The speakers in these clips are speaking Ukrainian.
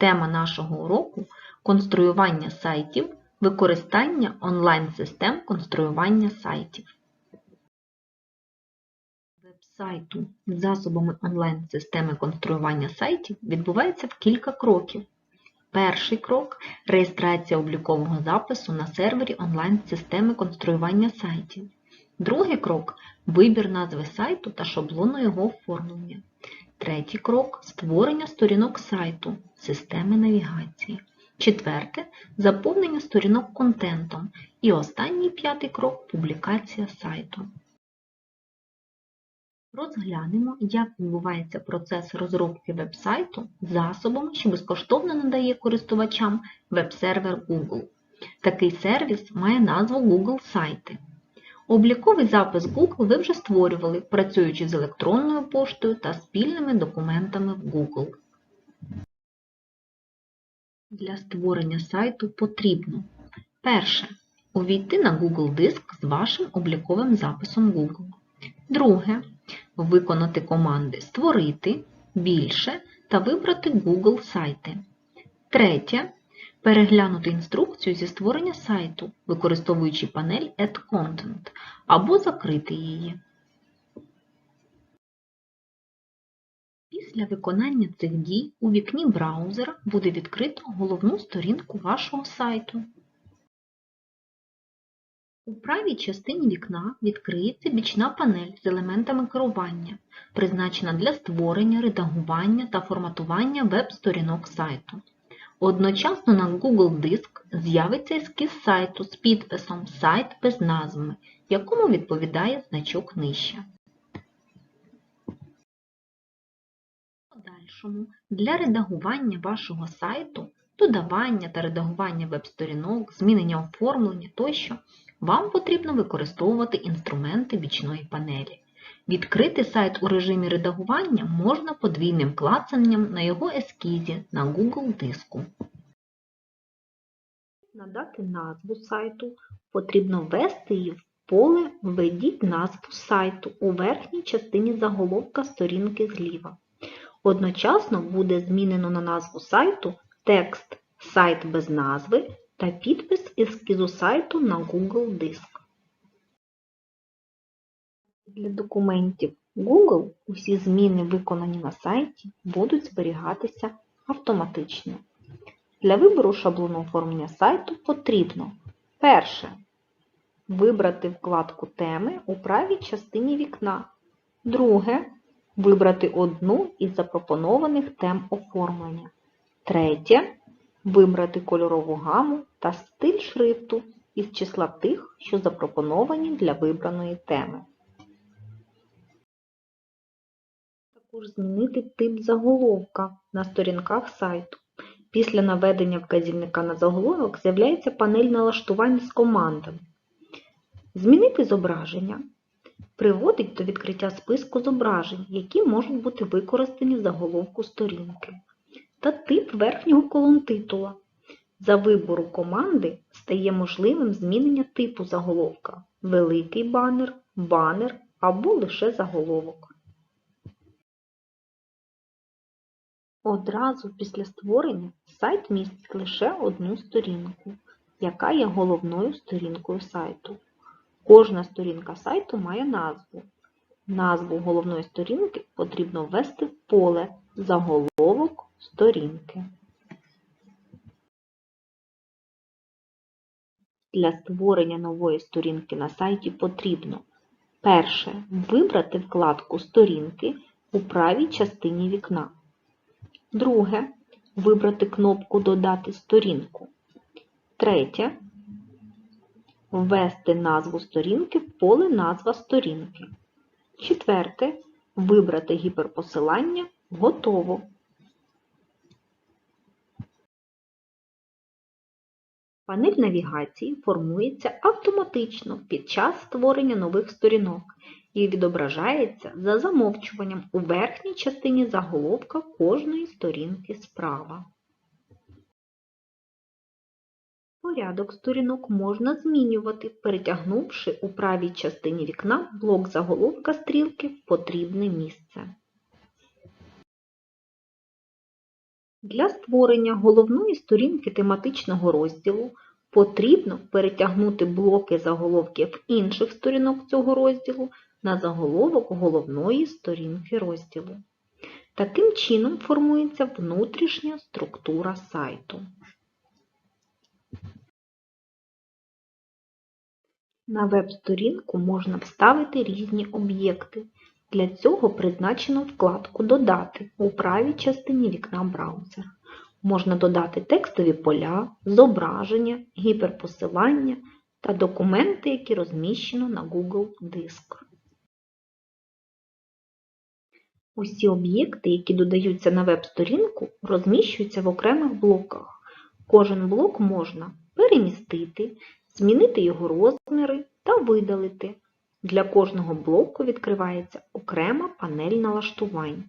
Тема нашого уроку конструювання сайтів, використання онлайн-систем конструювання сайтів. Веб-сайту засобами онлайн-системи конструювання сайтів відбувається в кілька кроків. Перший крок реєстрація облікового запису на сервері онлайн-системи конструювання сайтів. Другий крок вибір назви сайту та шаблону його оформлення. Третій крок створення сторінок сайту, системи навігації. Четверте заповнення сторінок контентом. І останній п'ятий крок публікація сайту. Розглянемо, як відбувається процес розробки веб-сайту засобом, що безкоштовно надає користувачам веб-сервер Google. Такий сервіс має назву Google Сайти. Обліковий запис Google ви вже створювали, працюючи з електронною поштою та спільними документами в Google. Для створення сайту потрібно перше. Увійти на Google диск з вашим обліковим записом Google. Друге. Виконати команди Створити, більше та вибрати Google сайти. Третє. Переглянути інструкцію зі створення сайту, використовуючи панель Add Content, або закрити її. Після виконання цих дій у вікні браузера буде відкрито головну сторінку вашого сайту. У правій частині вікна відкриється бічна панель з елементами керування, призначена для створення, редагування та форматування веб-сторінок сайту. Одночасно на Google Диск з'явиться ескіз сайту з підписом Сайт без назви, якому відповідає значок нижче. Подальшому для редагування вашого сайту, додавання та редагування веб-сторінок, змінення оформлення тощо, вам потрібно використовувати інструменти бічної панелі. Відкрити сайт у режимі редагування можна подвійним клацанням на його ескізі на Google диску. Надати назву сайту потрібно ввести її в поле Введіть назву сайту у верхній частині заголовка сторінки зліва. Одночасно буде змінено на назву сайту текст Сайт без назви та підпис ескізу сайту на Google диск. Для документів Google усі зміни, виконані на сайті, будуть зберігатися автоматично. Для вибору шаблону оформлення сайту потрібно перше. Вибрати вкладку Теми у правій частині вікна. Друге. Вибрати одну із запропонованих тем оформлення. Третє. Вибрати кольорову гаму та стиль шрифту із числа тих, що запропоновані для вибраної теми. Також змінити тип заголовка на сторінках сайту. Після наведення вказівника на заголовок з'являється панель налаштувань з командами. Змінити зображення приводить до відкриття списку зображень, які можуть бути використані в заголовку сторінки. Та тип верхнього колон титула. За вибору команди стає можливим змінення типу заголовка великий банер, банер або лише заголовок. Одразу після створення сайт містить лише одну сторінку, яка є головною сторінкою сайту. Кожна сторінка сайту має назву. Назву головної сторінки потрібно ввести в поле Заголовок сторінки. Для створення нової сторінки на сайті потрібно перше. Вибрати вкладку Сторінки у правій частині вікна. Друге. Вибрати кнопку Додати сторінку. Третє. Ввести назву сторінки в поле Назва сторінки. Четверте. Вибрати гіперпосилання Готово. Панель навігації формується автоматично під час створення нових сторінок і відображається за замовчуванням у верхній частині заголовка кожної сторінки справа. Порядок сторінок можна змінювати, перетягнувши у правій частині вікна блок заголовка стрілки в потрібне місце. Для створення головної сторінки тематичного розділу потрібно перетягнути блоки заголовків інших сторінок цього розділу на заголовок головної сторінки розділу. Таким чином формується внутрішня структура сайту. На веб-сторінку можна вставити різні об'єкти. Для цього призначено вкладку Додати у правій частині вікна браузера. Можна додати текстові поля, зображення, гіперпосилання та документи, які розміщено на Google Диск. Усі об'єкти, які додаються на веб-сторінку, розміщуються в окремих блоках. Кожен блок можна перемістити, змінити його розміри та видалити. Для кожного блоку відкривається окрема панель налаштувань.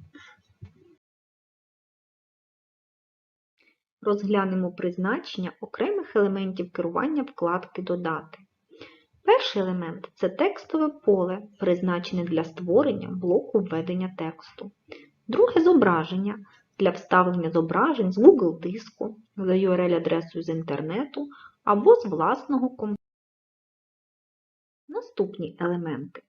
Розглянемо призначення окремих елементів керування вкладки Додати. Перший елемент це текстове поле, призначене для створення блоку введення тексту. Друге зображення для вставлення зображень з Google диску за URL-адресою з інтернету або з власного комп'ютера. Наступні елементи.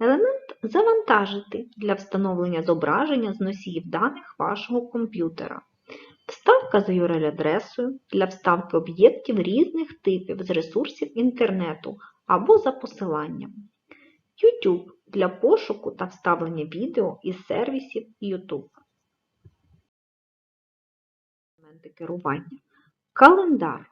Елемент Завантажити для встановлення зображення з носіїв даних вашого комп'ютера. Вставка за URL-адресою для вставки об'єктів різних типів з ресурсів інтернету або за посиланням. YouTube для пошуку та вставлення відео із сервісів YouTube. Керування. Календар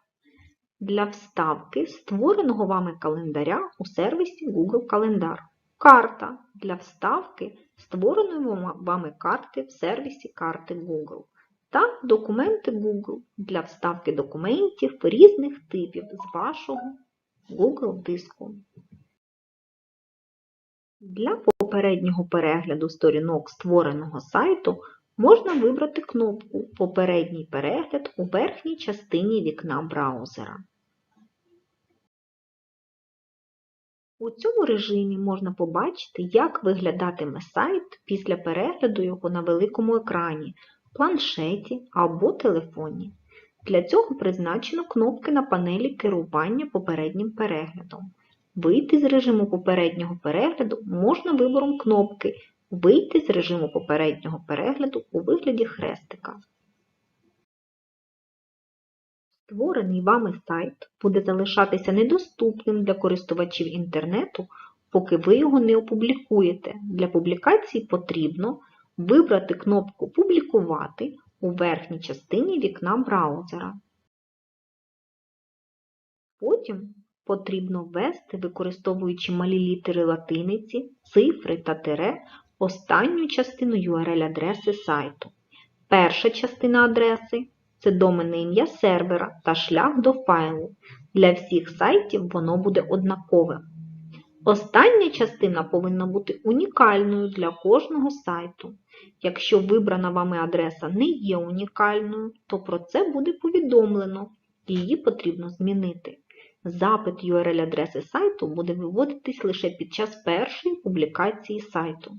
для вставки створеного вами календаря у сервісі Google Календар. Карта для вставки створеної вами карти в сервісі карти Google. Та документи Google для вставки документів різних типів з вашого Google диску. Для попереднього перегляду сторінок створеного сайту можна вибрати кнопку Попередній перегляд у верхній частині вікна браузера. У цьому режимі можна побачити, як виглядатиме сайт після перегляду його на великому екрані, планшеті або телефоні. Для цього призначено кнопки на панелі керування попереднім переглядом. Вийти з режиму попереднього перегляду можна вибором кнопки Вийти з режиму попереднього перегляду у вигляді хрестика. Створений вами сайт буде залишатися недоступним для користувачів інтернету, поки ви його не опублікуєте. Для публікації потрібно вибрати кнопку Публікувати у верхній частині вікна браузера. Потім потрібно ввести, використовуючи малі літери латиниці, цифри та тире, останню частину URL-адреси сайту. Перша частина адреси це доменне ім'я сервера та шлях до файлу. Для всіх сайтів воно буде однакове. Остання частина повинна бути унікальною для кожного сайту. Якщо вибрана вами адреса не є унікальною, то про це буде повідомлено, її потрібно змінити. Запит URL-адреси сайту буде виводитись лише під час першої публікації сайту.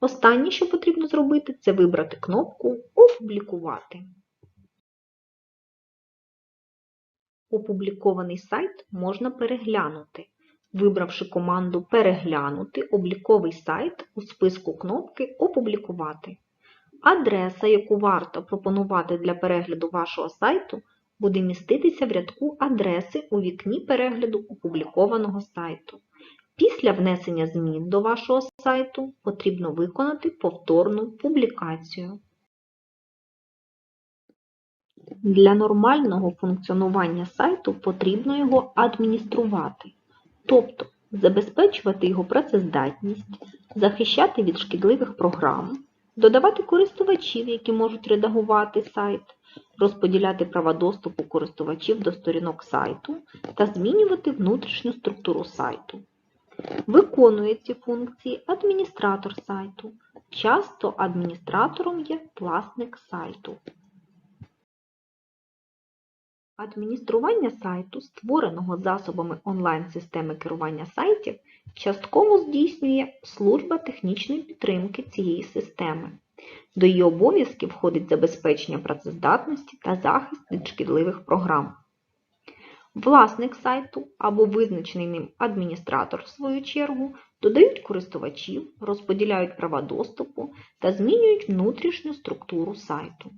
Останнє, що потрібно зробити, це вибрати кнопку Опублікувати. Опублікований сайт можна переглянути, вибравши команду Переглянути обліковий сайт у списку кнопки Опублікувати. Адреса, яку варто пропонувати для перегляду вашого сайту, буде міститися в рядку адреси у вікні перегляду опублікованого сайту. Після внесення змін до вашого сайту потрібно виконати повторну публікацію. Для нормального функціонування сайту потрібно його адмініструвати, тобто забезпечувати його працездатність, захищати від шкідливих програм, додавати користувачів, які можуть редагувати сайт, розподіляти права доступу користувачів до сторінок сайту та змінювати внутрішню структуру сайту. Виконує ці функції адміністратор сайту. Часто адміністратором є власник сайту. Адміністрування сайту, створеного засобами онлайн-системи керування сайтів, частково здійснює служба технічної підтримки цієї системи. До її обов'язків входить забезпечення працездатності та захист від шкідливих програм. Власник сайту або визначений ним адміністратор, в свою чергу, додають користувачів, розподіляють права доступу та змінюють внутрішню структуру сайту.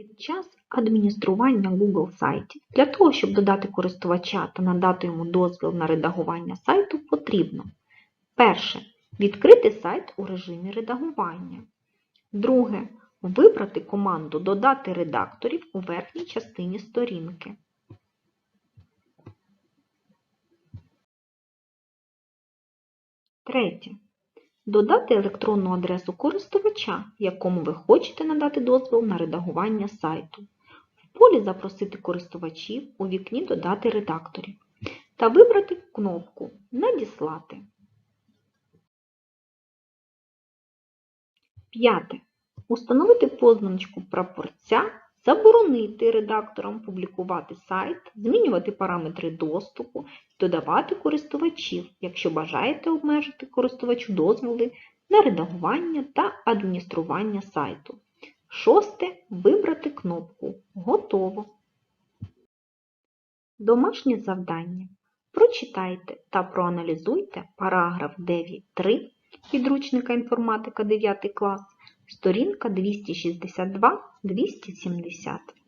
Під час адміністрування Google сайтів для того, щоб додати користувача та надати йому дозвіл на редагування сайту, потрібно перше. Відкрити сайт у режимі редагування. Друге. Вибрати команду Додати редакторів у верхній частині сторінки. Третє. Додати електронну адресу користувача, якому ви хочете надати дозвіл на редагування сайту. В полі Запросити користувачів у вікні Додати редакторів та вибрати кнопку Надіслати. П'яте. Установити позначку прапорця, заборонити редакторам публікувати сайт, змінювати параметри доступу, додавати користувачів, якщо бажаєте обмежити користувачу дозволи на редагування та адміністрування сайту. Шосте. Вибрати кнопку Готово. Домашнє завдання. Прочитайте та проаналізуйте параграф 9.3 підручника інформатика 9 клас, сторінка 262-270.